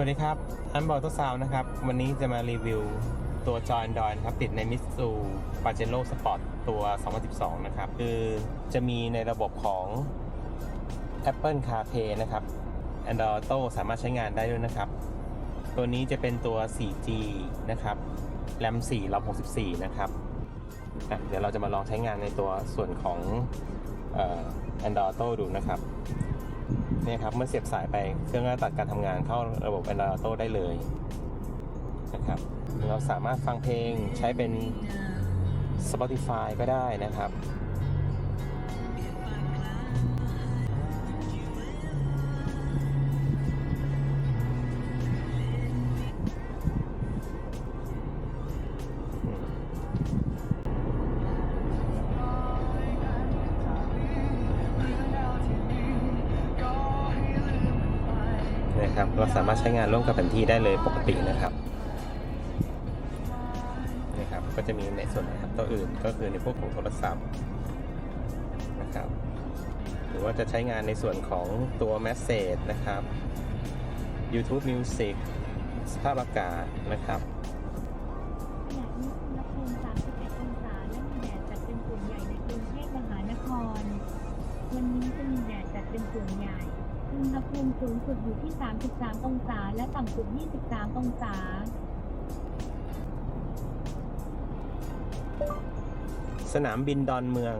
วัสดีครับอันบอกตัวซาวนะครับ วันนี้จะมารีวิวตัวจอ Android นะครับ ติดใน Mitsu Pajero Sport ตัว 2012 นะครับ คือจะมีในระบบของ Apple CarPlay นะครับ Android Auto สามารถใช้งานได้ด้วยนะครับ ตัวนี้จะเป็นตัว 4G นะครับ RAM 4 ROM 64 นะครับเดี๋ยวเราจะมาลองใช้งานในตัวส่วนของเอ่อ Android Auto ดูนะครับ เนี่ยครับเมื่อเสียบสายไปเครื่องก็ตัดการทำงานเข้าระบบ Android Auto ได้เลยนะครับเราสามารถฟังเพลงใช้เป็น Spotify ก็ได้นะครับ นะครับเราสามารถใช้งานร่วมกับแผนที่ได้เลยปกตินะครับนะครับก็จะมีในส่วนนะครับตัวอื่นก็คือในพวกของโทรศัพท์นะครับหรือว่าจะใช้งานในส่วนของตัว Message นะครับ YouTube Music สภาพอากาศนะครับขณะนี้อุณหภูมิ31องศาและมีแดดจัดเป็นส่วนใหญ่ในกรุงเทพมหานครวันนี้จะมีแดดจัดเป็นส่วนใหญ่ อุณหภูมิสูงสุดอยู่ที่ 33 องศา และต่ำสุด 23 องศา สนามบินดอนเมือง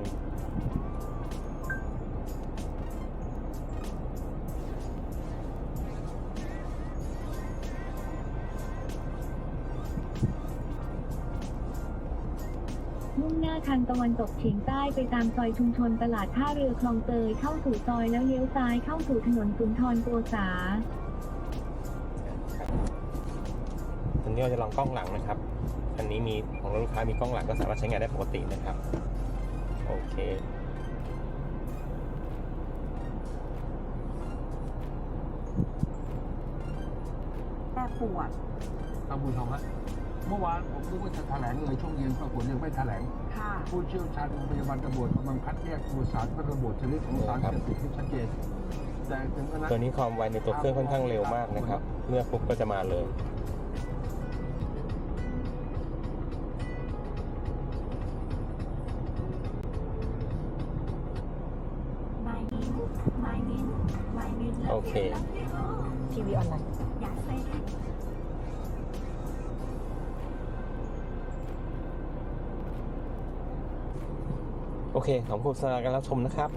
มุ่งหน้าทางตะวันตกเฉียงใต้ไปตามซอยชุมชนตลาดท่าเรือคลองเตยเข้าสู่ซอยแล้วเลี้ยวซ้ายเข้าสู่ถนนสุนทรโกษาตอนนี้เราจะลองกล้องหลังนะครับ อันนี้มีของลูกค้ามีกล้องหลังก็สามารถใช้งานได้ปกตินะครับ โอเคแก้ปวดท่านผู้ชมฮะ เมื่อวานผมนึกว่าจะแถลงเลยช่วงเย็นปรากฏยังไม่แถลง ค่ะ ผู้เชี่ยวชาญโรงพยาบาลตำรวจกำลังคัดแยกตัวสารและระบบชนิดของสารครับเสพติดที่ชัดเจนแต่ถึงขนาดตัวนี้ความไวในตัวเครื่องค่อนข้างเร็วมากนะครับเมื่อปุ๊บก็จะมาเลย My name My name My name โอเค ทีวีออนไลน์ โอเคขอบคุณสำหรับการรับชมนะครับ